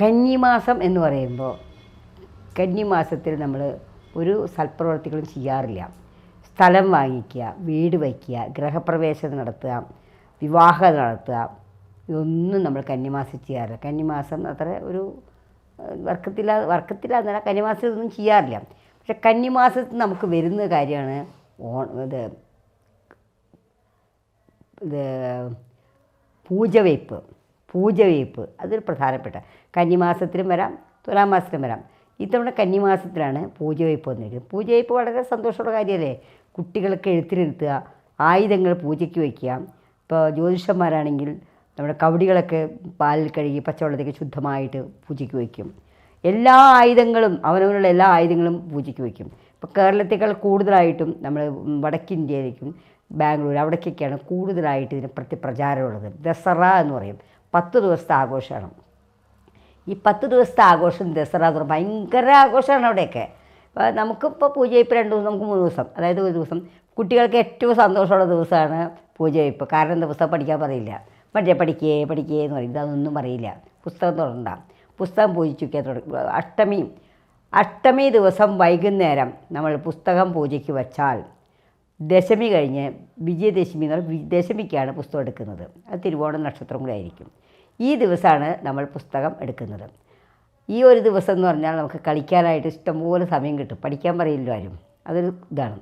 കന്നിമാസം എന്ന് പറയുമ്പോൾ കന്നിമാസത്തിൽ നമ്മൾ ഒരു സൽപ്രവർത്തികളും ചെയ്യാറില്ല. സ്ഥലം വാങ്ങിക്കുക വീട് വയ്ക്കുക ഗ്രഹപ്രവേശം നടത്തുക വിവാഹം നടത്തുക ഇതൊന്നും നമ്മൾ കന്നിമാസം ചെയ്യാറില്ല. കന്നിമാസം അത്ര ഒരു വർക്കത്തില്ല വർക്കത്തില്ല കന്നിമാസം ഒന്നും ചെയ്യാറില്ല. പക്ഷെ കന്നിമാസത്തിൽ നമുക്ക് വരുന്ന കാര്യമാണ് ഓൺ ഇത് ഇത് പൂജവയ്പ്പ്. പൂജവയ്പ്പ്. അതൊരു പ്രധാനപ്പെട്ട കന്നിമാസത്തിലും വരാം തുലാമാസത്തിലും വരാം. ഇത്തവണ കന്നിമാസത്തിലാണ് പൂജവയ്പ്പ് വന്നിരിക്കുന്നത് പൂജവയ്പ്പ് വളരെ സന്തോഷമുള്ള കാര്യമല്ലേ? കുട്ടികൾക്ക് എഴുത്തിനിരുത്തുക ആയുധങ്ങൾ പൂജയ്ക്ക് വയ്ക്കുക. ഇപ്പോൾ ജ്യോതിഷന്മാരാണെങ്കിൽ നമ്മുടെ കവടികളൊക്കെ പാലിൽ കഴുകി പച്ചവെള്ളത്തേക്ക് ശുദ്ധമായിട്ട് പൂജയ്ക്ക് വയ്ക്കും. എല്ലാ ആയുധങ്ങളും അവനവനുള്ള എല്ലാ ആയുധങ്ങളും പൂജയ്ക്ക് വയ്ക്കും. ഇപ്പോൾ കേരളത്തേക്കാൾ കൂടുതലായിട്ടും നമ്മൾ വടക്കിന്ത്യയിലേക്കും ബാംഗ്ലൂർ അവിടേക്കൊക്കെയാണ് കൂടുതലായിട്ട് ഇതിന് പ്രതി പ്രചാരമുള്ളത്. ദസറ എന്ന് പറയും. പത്ത് ദിവസത്തെ ആഘോഷമാണ്. ഈ പത്ത് ദിവസത്തെ ആഘോഷം ദസറ ഭയങ്കര ആഘോഷമാണ് അവിടെയൊക്കെ. നമുക്കിപ്പോൾ പൂജവയ്പ്പ് രണ്ട് ദിവസം നമുക്ക് മൂന്ന് ദിവസം. അതായത് ഒരു ദിവസം കുട്ടികൾക്ക് ഏറ്റവും സന്തോഷമുള്ള ദിവസമാണ് പൂജവയ്പ്പ് കാരണം ദിവസം പഠിക്കാൻ പറയില്ല. പഠിച്ച പഠിക്കേ പഠിക്കേ എന്ന് പറയും. ഇതൊന്നും പറയില്ല. പുസ്തകം തുടങ്ങണ്ട പുസ്തകം പൂജിച്ചൊക്കെ തുടങ്ങി അഷ്ടമി അഷ്ടമി ദിവസം വൈകുന്നേരം നമ്മൾ പുസ്തകം പൂജയ്ക്ക് വച്ചാൽ ദശമി കഴിഞ്ഞ് വിജയദശമി എന്ന് പറഞ്ഞാൽ ദശമിക്കാണ് പുസ്തകം എടുക്കുന്നത്. അത് തിരുവോണം നക്ഷത്രം കൂടെ ആയിരിക്കും. ഈ ദിവസമാണ് നമ്മൾ പുസ്തകം എടുക്കുന്നത്. ഈ ഒരു ദിവസം എന്ന് പറഞ്ഞാൽ നമുക്ക് കളിക്കാനായിട്ട് ഇഷ്ടംപോലെ സമയം കിട്ടും. പഠിക്കാൻ പറയില്ല ആരും. അതൊരു ഇതാണ്.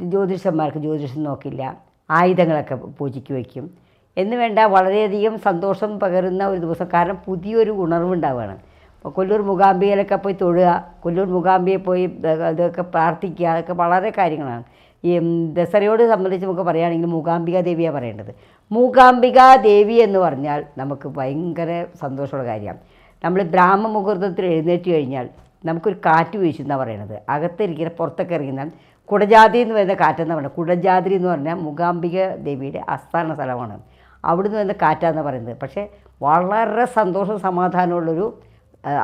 ജ്യോതിഷന്മാർക്ക് ജ്യോതിഷം നോക്കില്ല. ആയുധങ്ങളൊക്കെ പൂജയ്ക്ക് വയ്ക്കും. എന്ന് വേണ്ട വളരെയധികം സന്തോഷം പകരുന്ന ഒരു ദിവസം. കാരണം പുതിയൊരു ഉണർവുണ്ടാവുകയാണ്. അപ്പോൾ കൊല്ലൂർ മൂകാംബികയിലൊക്കെ പോയി തൊഴുക കൊല്ലൂർ മൂകാംബിയെ പോയി ഇത് ഇതൊക്കെ പ്രാർത്ഥിക്കുക അതൊക്കെ വളരെ കാര്യങ്ങളാണ്. ഈ ദസറയോട് സംബന്ധിച്ച് നമുക്ക് പറയുകയാണെങ്കിൽ മൂകാംബിക ദേവിയാണ് പറയേണ്ടത്. മൂകാംബിക ദേവി എന്ന് പറഞ്ഞാൽ നമുക്ക് ഭയങ്കര സന്തോഷമുള്ള കാര്യമാണ് നമ്മൾ ബ്രാഹ്മ മുഹൂർത്തത്തിൽ എഴുന്നേറ്റ് കഴിഞ്ഞാൽ നമുക്കൊരു കാറ്റ് വീശു എന്നാണ് പറയണത്. അകത്തിരിക്കുന്ന പുറത്തൊക്കെ ഇറങ്ങുന്ന കുടജാതി എന്ന് പറയുന്ന കാറ്റെന്ന് പറയുന്നത് കുടജാതിരി എന്ന് പറഞ്ഞാൽ മൂകാംബിക ദേവിയുടെ ആസ്ഥാന സ്ഥലമാണ്. അവിടുന്ന് വരുന്ന കാറ്റാന്ന് പറയുന്നത്. പക്ഷേ വളരെ സന്തോഷവും സമാധാനമുള്ളൊരു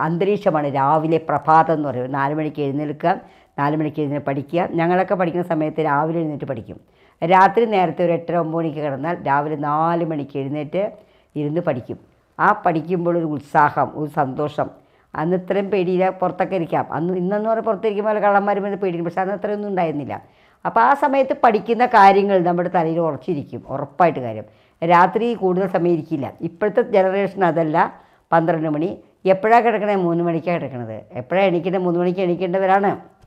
അന്തരീക്ഷമാണ് രാവിലെ പ്രഭാതം എന്ന് പറയുന്നത്. നാല് മണിക്ക് എഴുന്നേൽക്കുക നാല് മണിക്ക് എഴുന്നേറ്റ് പഠിക്കുക. ഞങ്ങളൊക്കെ പഠിക്കുന്ന സമയത്ത് രാവിലെ എഴുന്നേറ്റ് പഠിക്കും. രാത്രി നേരത്തെ ഒരു എട്ടര ഒമ്പത് മണിക്ക് കിടന്നാൽ രാവിലെ നാല് മണിക്ക് എഴുന്നേറ്റ് ഇരുന്ന് പഠിക്കും. ആ പഠിക്കുമ്പോൾ ഒരു ഉത്സാഹം ഒരു സന്തോഷം. അന്ന് ഇത്രയും പേടിയില്ല പുറത്തൊക്കെ ഇരിക്കാം. അന്ന് ഇന്നെന്ന് പറഞ്ഞാൽ പുറത്തിരിക്കുമ്പോൾ കള്ളന്മാരും വന്ന് പേടിക്കും. പക്ഷെ അന്ന് അത്രയൊന്നും ഉണ്ടായിരുന്നില്ല. അപ്പോൾ ആ സമയത്ത് പഠിക്കുന്ന കാര്യങ്ങൾ നമ്മുടെ തലയിൽ ഉറച്ചിരിക്കും. ഉറപ്പായിട്ട് കാര്യം. രാത്രി കൂടുതൽ സമയം ഇരിക്കില്ല. ഇപ്പോഴത്തെ ജനറേഷൻ അതല്ല. പന്ത്രണ്ട് മണി. എപ്പോഴാണ് കിടക്കണേ? മൂന്ന് മണിക്കാണ് കിടക്കണത്. എപ്പോഴാണ് എണീക്കേണ്ടത്? മൂന്ന് മണിക്ക് എണീക്കേണ്ടവരാണ്.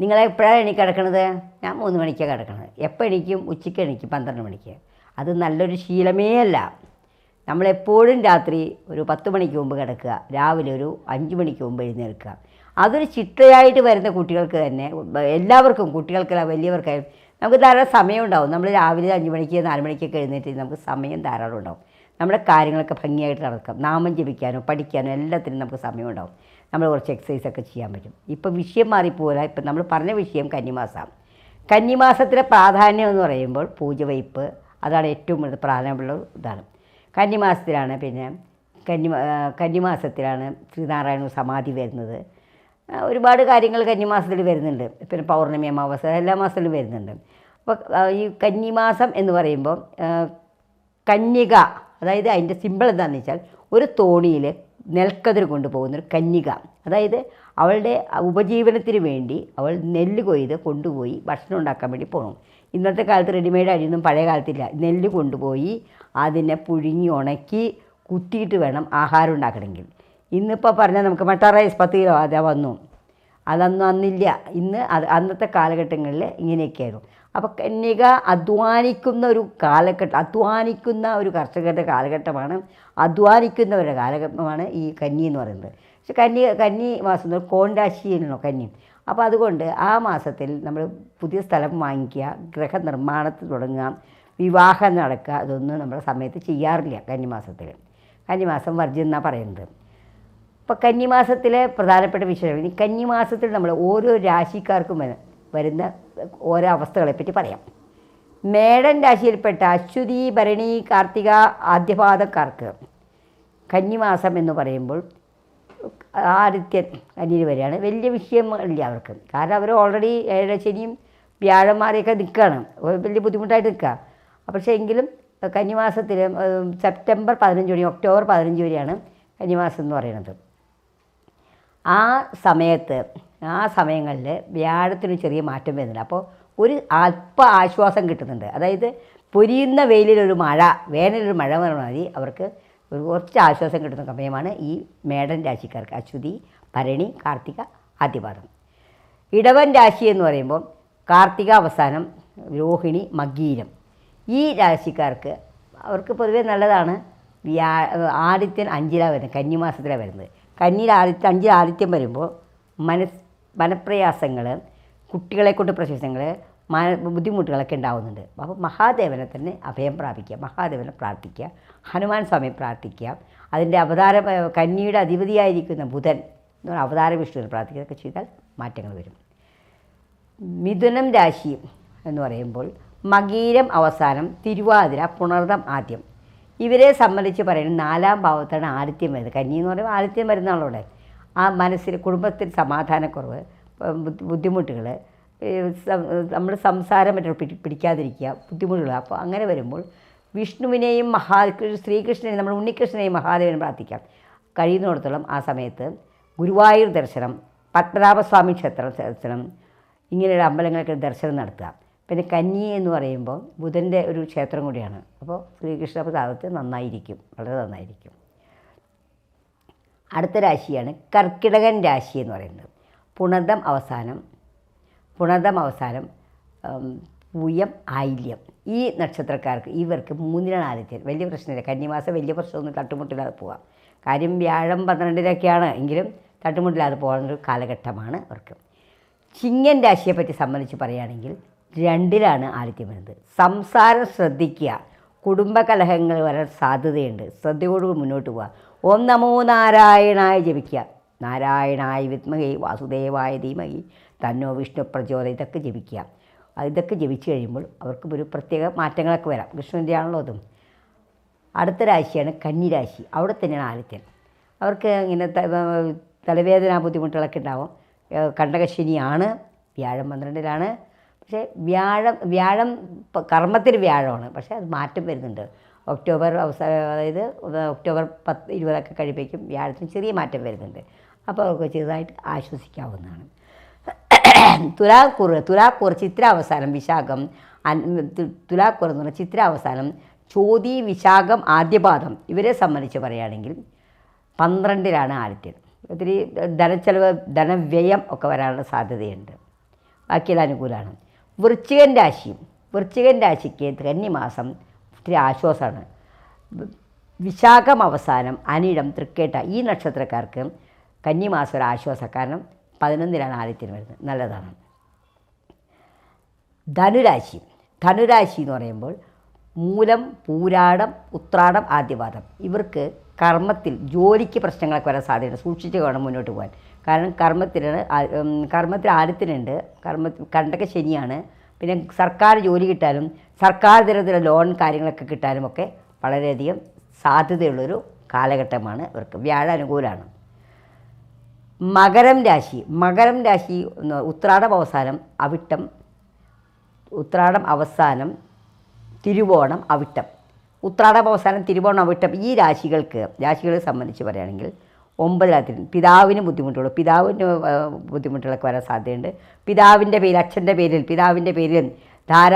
നിങ്ങൾ എപ്പോഴാണ് എണീക്ക് കിടക്കണത്? ഞാൻ മൂന്ന് മണിക്കാണ് കിടക്കണത്. എപ്പോൾ എണീക്കും? ഉച്ചയ്ക്ക് എണീക്കും. പന്ത്രണ്ട് മണിക്ക്. അത് നല്ലൊരു ശീലമേ അല്ല. നമ്മളെപ്പോഴും രാത്രി ഒരു പത്ത് മണിക്ക് മുമ്പ് കിടക്കുക. രാവിലെ ഒരു അഞ്ച് മണിക്ക് മുമ്പ് എഴുന്നേൽക്കുക. അതൊരു ചിട്ടയായിട്ട് വരുന്ന കുട്ടികൾക്ക് തന്നെ എല്ലാവർക്കും കുട്ടികൾക്കല്ല വലിയവർക്കായാലും നമുക്ക് ധാരാളം സമയം ഉണ്ടാവും നമ്മൾ രാവിലെ അഞ്ച് മണിക്ക് നാല് മണിക്കൊക്കെ എഴുന്നേറ്റ് നമുക്ക് സമയം ധാരാളം ഉണ്ടാവും. നമ്മുടെ കാര്യങ്ങളൊക്കെ ഭംഗിയായിട്ട് നടക്കാം. നാമം ജപിക്കാനോ പഠിക്കാനോ എല്ലാത്തിനും നമുക്ക് സമയമുണ്ടാവും. നമ്മൾ കുറച്ച് എക്സസൈസൊക്കെ ചെയ്യാൻ പറ്റും. ഇപ്പോൾ വിഷയം മാറിപ്പോരാ. ഇപ്പം നമ്മൾ പറഞ്ഞ വിഷയം കന്നിമാസമാണ് കന്നിമാസത്തിലെ പ്രാധാന്യം എന്ന് പറയുമ്പോൾ പൂജ പൂജവയ്പ്പ് അതാണ് ഏറ്റവും കൂടുതൽ പ്രാധാന്യമുള്ള ഇതാണ്. കന്നിമാസത്തിലാണ് പിന്നെ കന്നി കന്നിമാസത്തിലാണ് ശ്രീനാരായണ സമാധി വരുന്നത്. ഒരുപാട് കാര്യങ്ങൾ കന്നിമാസത്തിൽ വരുന്നുണ്ട്. പിന്നെ പൗർണമി അമാവാസ എല്ലാ മാസത്തിലും വരുന്നുണ്ട്. അപ്പോൾ ഈ കന്നിമാസം എന്ന് പറയുമ്പോൾ കന്യക അതായത് അതിന്റെ സിമ്പിൾ എന്താണെന്ന് വെച്ചാൽ ഒരു തോണിയിൽ നെൽക്കതിർ കൊണ്ടുപോകുന്ന ഒരു കന്യക. അതായത് അവളുടെ ഉപജീവനത്തിന് വേണ്ടി അവൾ നെല്ല് കൊയ്ത് കൊണ്ടുപോയി ഭക്ഷണം ഉണ്ടാക്കാൻ വേണ്ടി പോകണം ഇന്നത്തെ കാലത്ത് റെഡിമെയ്ഡ് അരിയൊന്നും പഴയ കാലത്തില്ല. നെല്ല് കൊണ്ടുപോയി അതിനെ പുഴുങ്ങി ഉണക്കി കുത്തിയിട്ട് വേണം ആഹാരം ഉണ്ടാക്കണമെങ്കിൽ. ഇന്നിപ്പോൾ പറഞ്ഞാൽ നമുക്ക് മട്ട റൈസ് പത്ത് കിലോ അതാ വന്നു. അതൊന്നും അന്നില്ല. ഇന്ന് അത് അന്നത്തെ കാലഘട്ടങ്ങളിൽ ഇങ്ങനെയൊക്കെയായിരുന്നു. അപ്പോൾ കന്യക അധ്വാനിക്കുന്ന ഒരു കാലഘട്ടം അധ്വാനിക്കുന്ന ഒരു കർഷകരുടെ കാലഘട്ടമാണ് അധ്വാനിക്കുന്നവരുടെ കാലഘട്ടമാണ് ഈ കന്നി എന്ന് പറയുന്നത്. പക്ഷെ കന്നി കന്നി മാസം കോണ്ടാശിയിലാണോ കന്നി. അപ്പോൾ അതുകൊണ്ട് ആ മാസത്തിൽ നമ്മൾ പുതിയ സ്ഥലം വാങ്ങിക്കുക ഗൃഹനിർമ്മാണത്തിൽ തുടങ്ങുക വിവാഹം നടക്കുക അതൊന്നും നമ്മുടെ സമയത്ത് ചെയ്യാറില്ല കന്നി കന്നിമാസത്തിൽ കന്നിമാസം വർജ്യം എന്നാണ് പറയുന്നത്. ഇപ്പോൾ കന്നിമാസത്തിലെ പ്രധാനപ്പെട്ട ഈ കന്നിമാസത്തിൽ നമ്മൾ ഓരോ രാശിക്കാർക്കും വരുന്ന ഓരോ അവസ്ഥകളെപ്പറ്റി പറയാം. മേടൻ രാശിയിൽപ്പെട്ട അശ്വതി ഭരണി കാർത്തിക ആദ്യപാദക്കാർക്ക് കന്നിമാസം എന്ന് പറയുമ്പോൾ ആദിത്യൻ കന്നിയിൽ വരികയാണ്. വലിയ വിഷയമില്ല അവർക്ക്. കാരണം അവർ ഓൾറെഡി ഏഴശനിയും വ്യാഴന്മാരെയൊക്കെ നിൽക്കുകയാണ്. വലിയ ബുദ്ധിമുട്ടായിട്ട് നിൽക്കുക. പക്ഷേ എങ്കിലും കന്നിമാസത്തിൽ സെപ്റ്റംബർ പതിനഞ്ച് മണി ഒക്ടോബർ പതിനഞ്ച് വരെയാണ് കന്നിമാസം എന്ന് പറയുന്നത്. ആ സമയത്ത് ആ സമയങ്ങളിൽ വ്യാഴത്തിന് ചെറിയ മാറ്റം വരുന്നുണ്ട്. അപ്പോൾ ഒരു അല്പ ആശ്വാസം കിട്ടുന്നുണ്ട്. അതായത് പൊരിയുന്ന വെയിലിലൊരു മഴ വേനലൊരു മഴ പറഞ്ഞാൽ മതി. അവർക്ക് ഒരു കുറച്ച് ആശ്വാസം കിട്ടുന്ന സമയമാണ് ഈ മേടൻ രാശിക്കാർക്ക്. അശ്വതി ഭരണി കാർത്തിക ആദ്യപാദം. ഇടവൻ രാശി എന്ന് പറയുമ്പോൾ കാർത്തിക അവസാനം രോഹിണി മകീരം. ഈ രാശിക്കാർക്ക് അവർക്ക് പൊതുവേ നല്ലതാണ് വ്യാ ആദിത്യൻ അഞ്ചിലാണ് വരുന്നത് കന്നിമാസത്തിലാണ് വരുന്നത്. കന്നിയിൽ ആദിത്യ അഞ്ചിൽ ആദിത്യം വരുമ്പോൾ മനസ് മനപ്രയാസങ്ങൾ കുട്ടികളെ കൊണ്ട് പ്രശ്നങ്ങൾ ബുദ്ധിമുട്ടുകളൊക്കെ ഉണ്ടാവുന്നുണ്ട്. അപ്പോൾ മഹാദേവനെ തന്നെ അഭയം പ്രാപിക്കുക മഹാദേവനെ പ്രാർത്ഥിക്കുക ഹനുമാൻ സ്വാമിയെ പ്രാർത്ഥിക്കുക. അതിന്റെ അവതാര കന്നിയുടെ അധിപതിയായിരിക്കുന്ന ബുധൻ എന്ന് പറഞ്ഞാൽ അവതാര വിഷ്ണുവിനെ പ്രാർത്ഥിക്കുകയൊക്കെ ചെയ്താൽ മാറ്റങ്ങൾ വരും. മിഥുനം രാശി എന്ന് പറയുമ്പോൾ മകീരം അവസാനം തിരുവാതിര പുണർതം ആദ്യം. ഇവരെ സംബന്ധിച്ച് പറയുന്നത് നാലാം ഭാവത്താണ് ആദിത്യം വരുന്നത്. കന്നി എന്ന് പറയുമ്പോൾ ആദിത്യം വരുന്നതാണല്ലോ ആ മനസ്സിൽ കുടുംബത്തിൽ സമാധാനക്കുറവ് ബുദ്ധിമുട്ടുകൾ നമ്മൾ സംസാരം മറ്റോ പിടി പിടിക്കാതിരിക്കുക ബുദ്ധിമുട്ടുകൾ അപ്പോൾ അങ്ങനെ വരുമ്പോൾ വിഷ്ണുവിനെയും മഹാ ശ്രീകൃഷ്ണനെയും നമ്മൾ ഉണ്ണികൃഷ്ണനെയും മഹാദേവനെയും പ്രാർത്ഥിക്കാം. കഴിയുന്നിടത്തോളം ആ സമയത്ത് ഗുരുവായൂർ ദർശനം പത്മനാഭസ്വാമി ക്ഷേത്ര ദർശനം ഇങ്ങനെയുള്ള അമ്പലങ്ങൾക്ക് ദർശനം നടത്തുക. പിന്നെ കന്നി എന്ന് പറയുമ്പോൾ ബുധന്റെ ഒരു ക്ഷേത്രം കൂടിയാണ്. അപ്പോൾ ശ്രീകൃഷ്ണ പ്രതാപത്തിൽ നന്നായിരിക്കും വളരെ നന്നായിരിക്കും. അടുത്ത രാശിയാണ് കർക്കിടകൻ രാശി എന്ന് പറയുന്നത്. പുണർദം അവസാനം പുണർദം അവസാനം പൂയം ആയില്യം. ഈ നക്ഷത്രക്കാർക്ക് ഇവർക്ക് മൂന്നിനാണ് ആദിത്യൻ വലിയ പ്രശ്നമില്ല. കന്നിമാസം വലിയ പ്രശ്നമൊന്നും തട്ടുമുട്ടില്ലാതെ പോവാം. കാര്യം വ്യാഴം പന്ത്രണ്ടിലൊക്കെയാണ്. എങ്കിലും തട്ടുമുട്ടില്ലാതെ പോകുന്ന ഒരു കാലഘട്ടമാണ് അവർക്ക്. ചിങ്ങൻ രാശിയെ പറ്റി സംബന്ധിച്ച് പറയുകയാണെങ്കിൽ രണ്ടിലാണ് ആദിത്യം വരുന്നത്. സംസാരം ശ്രദ്ധിക്കുക. കുടുംബകലഹങ്ങൾ വരാൻ സാധ്യതയുണ്ട്. ശ്രദ്ധയോടുകൂടി മുന്നോട്ട് പോവുക. ഓം നമോ നാരായണായ ജപിക്കുക. നാരായണായ വിത്മഹി വാസുദേവായ ധീമഹി തന്നോ വിഷ്ണു പ്രചോദ ഇതൊക്കെ ജപിക്കുക. ഇതൊക്കെ ജപിച്ചു കഴിയുമ്പോൾ അവർക്ക് ഒരു പ്രത്യേക മാറ്റങ്ങളൊക്കെ വരാം. കൃഷ്ണന്റെ ആണല്ലോ അതും. അടുത്ത രാശിയാണ് കന്നിരാശി. അവിടെ തന്നെയാണ് ആദിത്യൻ. അവർക്ക് ഇങ്ങനെ തലവേദന ബുദ്ധിമുട്ടുകളൊക്കെ ഉണ്ടാവും. കണ്ടകശനിയാണ് വ്യാഴം പന്ത്രണ്ടിലാണ്. പക്ഷേ വ്യാഴം വ്യാഴം കർമ്മത്തിൽ വ്യാഴമാണ്. പക്ഷേ അത് മാറ്റം വരുന്നുണ്ട്. ഒക്ടോബർ അവസാന അതായത് ഒക്ടോബർ പത്ത് ഇരുപതൊക്കെ കഴിയുമ്പോഴേക്കും വ്യാഴത്തിന് ചെറിയ മാറ്റം വരുന്നുണ്ട്. അപ്പോൾ അവർക്ക് ചെറുതായിട്ട് ആശ്വസിക്കാവുന്നതാണ്. തുലാക്കുറ് തുലാക്കൂർ ചിത്ര അവസാനം വിശാഖം തുലാക്കൂർ എന്ന് പറഞ്ഞാൽ ചിത്ര അവസാനം ചോതി വിശാഖം ആദ്യപാദം ഇവരെ സംബന്ധിച്ച് പറയുകയാണെങ്കിൽ പന്ത്രണ്ടിലാണ് ആദിത്യൻ ഒത്തിരി ധനച്ചെലവ് ധനവ്യയം ഒക്കെ വരാനുള്ള സാധ്യതയുണ്ട്. ബാക്കിയെല്ലാം അനുകൂലമാണ്. വൃശ്ചികൻ രാശി വൃശ്ചികൻ രാശിക്ക് കന്നിമാസം ഒത്തിരി ആശ്വാസമാണ്. വിശാഖം അവസാനം അനിടം തൃക്കേട്ട ഈ നക്ഷത്രക്കാർക്ക് കന്നിമാസം ഒരു ആശ്വാസം. കാരണം പതിനൊന്നിലാണ് ആദിത്യൻ വരുന്നത്. നല്ലതാണ്. ധനുരാശി. ധനുരാശി എന്ന് പറയുമ്പോൾ മൂലം പൂരാടം ഉത്രാടം ആദ്യപാദം. ഇവർക്ക് കർമ്മത്തിൽ ജോലിക്ക് പ്രശ്നങ്ങളൊക്കെ വരാൻ സാധ്യതയുണ്ട്. സൂക്ഷിച്ച് വേണം മുന്നോട്ട് പോകാൻ. കാരണം കർമ്മത്തിലാണ് കർമ്മത്തിൽ ആദ്യത്തിനുണ്ട് കർമ്മ കണ്ടൊക്കെ ശനിയാണ്. പിന്നെ സർക്കാർ ജോലി കിട്ടാനും സർക്കാർ തരത്തിലുള്ള ലോൺ കാര്യങ്ങളൊക്കെ കിട്ടാനും ഒക്കെ വളരെയധികം സാധ്യതയുള്ളൊരു കാലഘട്ടമാണ് ഇവർക്ക് വ്യാഴ അനുകൂലമാണ് മകരം രാശി മകരം രാശി ഉത്രാടം അവസാനം അവിട്ടം ഉത്രാടം അവസാനം തിരുവോണം അവിട്ടം. ഉത്രാടം അവസാനം തിരുവോണം അവിട്ടം ഈ രാശികൾക്ക് രാശികളെ സംബന്ധിച്ച് പറയുകയാണെങ്കിൽ ഒമ്പതിനകത്തിൽ പിതാവിന് ബുദ്ധിമുട്ടുള്ളൂ. പിതാവിന് ബുദ്ധിമുട്ടുകളൊക്കെ വരാൻ സാധ്യതയുണ്ട്. പിതാവിന്റെ പേരിൽ അച്ഛന്റെ പേരിൽ പിതാവിന്റെ പേരിൽ ധാര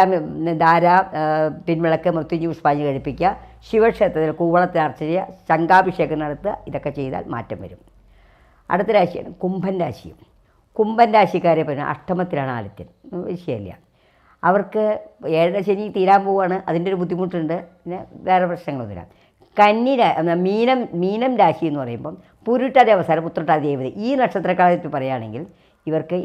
ധാര പിൻവിളക്ക് മൃത്യുഞ്ജി പുഷ്പാഞ്ജലി കഴിപ്പിക്കുക ശിവക്ഷേത്രത്തിൽ കൂവളത്തിൽ അർച്ച ചെയ്യുക ശംഖാഭിഷേകം നടത്തുക ഇതൊക്കെ ചെയ്താൽ മാറ്റം വരും. അടുത്ത രാശിയാണ് കുംഭൻ രാശിയും കുംഭൻ രാശിക്കാരെ പറഞ്ഞാൽ അഷ്ടമത്തിലാണ് ആദിത്യൻ. വിഷയമില്ല. അവർക്ക് ഏഴര ശനി തീരാൻ പോവുകയാണ്. അതിന്റെ ഒരു ബുദ്ധിമുട്ടുണ്ട്. പിന്നെ വേറെ പ്രശ്നങ്ങളൊന്നുമില്ല. കന്നി മീനം മീനം രാശി എന്ന് പറയുമ്പം പുരുട്ടാതി അവസാനം ഉത്രട്ടാതി ദേവത ഈ നക്ഷത്രക്കാലത്ത് പറയുകയാണെങ്കിൽ ഇവർക്ക്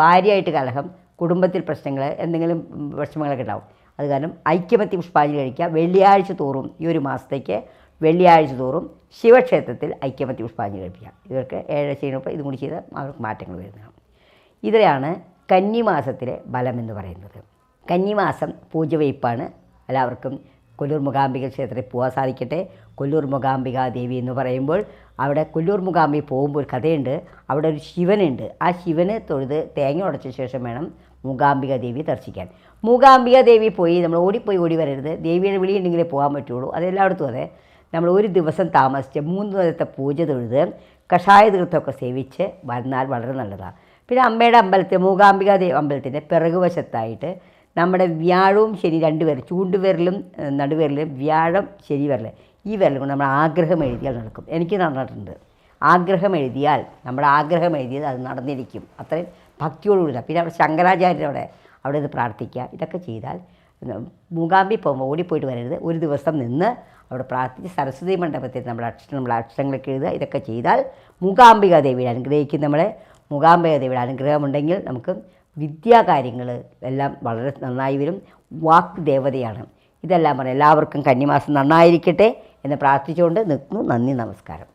ഭാര്യയായിട്ട് കലഹം കുടുംബത്തിൽ പ്രശ്നങ്ങൾ എന്തെങ്കിലും വിഷമങ്ങളൊക്കെ ഉണ്ടാവും. അത് കാരണം ഐക്യമത്തി പുഷ്പാഞ്ജലി കഴിക്കുക വെള്ളിയാഴ്ച തോറും ഈ ഒരു മാസത്തേക്ക് വെള്ളിയാഴ്ച തോറും ശിവക്ഷേത്രത്തിൽ ഐക്യമത്തി പുഷ്പാഞ്ജലി കഴിപ്പിക്കുക. ഇവർക്ക് ഏഴ് ചെയ്യുമ്പോൾ ഇതും കൂടി ചെയ്താൽ അവർക്ക് മാറ്റങ്ങൾ വരുന്നതാണ്. ഇതിലാണ് കന്നിമാസത്തിലെ ബലം എന്ന് പറയുന്നത്. കന്നിമാസം പൂജവയ്പ്പാണ്. എല്ലാവർക്കും കൊല്ലൂർ മുഖാംബിക ക്ഷേത്രത്തിൽ പോകാൻ സാധിക്കട്ടെ. കൊല്ലൂർ മുഖാംബിക ദേവി എന്ന് പറയുമ്പോൾ അവിടെ കൊല്ലൂർ മുഖാംബി പോകുമ്പോൾ ഒരു കഥയുണ്ട്. അവിടെ ഒരു ശിവനുണ്ട്. ആ ശിവന് തൊഴുത് തേങ്ങ ഉടച്ച ശേഷം വേണം മൂകാംബിക ദേവി ദർശിക്കാൻ. മൂകാംബിക ദേവി പോയി നമ്മൾ ഓടിപ്പോയി ഓടി വരരുത്. ദേവിയുടെ വിളിയുണ്ടെങ്കിലേ പോകാൻ പറ്റുള്ളൂ. അതെല്ലായിടത്തും അതെ. നമ്മൾ ഒരു ദിവസം താമസിച്ച് മൂന്ന് ദിവസത്തെ പൂജ തൊഴുത് കഷായ തീർത്ഥമൊക്കെ സേവിച്ച് വന്നാൽ വളരെ നല്ലതാണ്. പിന്നെ അമ്മയുടെ അമ്പലത്തിൽ മൂകാംബിക ദേവി അമ്പലത്തിന്റെ പിറകുവശത്തായിട്ട് നമ്മുടെ വ്യാഴവും ശരി രണ്ട് വിരൽ ചൂണ്ടുവിരലും വിരലും നടുവിരലും വ്യാഴം ശരി വിരൽ. ഈ വിരൽ കൊണ്ട് നമ്മൾ ആഗ്രഹം എഴുതിയാൽ നടക്കും. എനിക്ക് നടന്നിട്ടുണ്ട്. ആഗ്രഹം എഴുതിയാൽ നമ്മുടെ ആഗ്രഹം എഴുതിയത് അത് നടന്നിരിക്കും. അത്രയും ഭക്തിയോടുകൂടി പിന്നെ അവിടെ ശങ്കരാചാര്യരോടെ അവിടെ ഇത് പ്രാർത്ഥിക്കുക. ഇതൊക്കെ ചെയ്താൽ മൂകാമ്പി പോകുമ്പോൾ ഓടിപ്പോയിട്ട് വരരുത്. ഒരു ദിവസം നിന്ന് അവിടെ പ്രാർത്ഥിച്ച് സരസ്വതി മണ്ഡപത്തിൽ നമ്മൾ അക്ഷരം നമ്മൾ അക്ഷരങ്ങളൊക്കെ എഴുതുക. ഇതൊക്കെ ചെയ്താൽ മൂകാംബിക ദേവിയുടെ അനുഗ്രഹിക്കും നമ്മളെ. മൂകാംബിക ദേവിയുടെ അനുഗ്രഹമുണ്ടെങ്കിൽ നമുക്ക് വിദ്യാകാര്യങ്ങൾ എല്ലാം വളരെ നന്നായി വരും. വാക്ക് ദേവതയാണ്. ഇതെല്ലാം പറയാം. എല്ലാവർക്കും കന്നിമാസം നന്നായിരിക്കട്ടെ എന്ന് പ്രാർത്ഥിച്ചുകൊണ്ട് നിൽക്കുന്നു. നന്ദി നമസ്കാരം.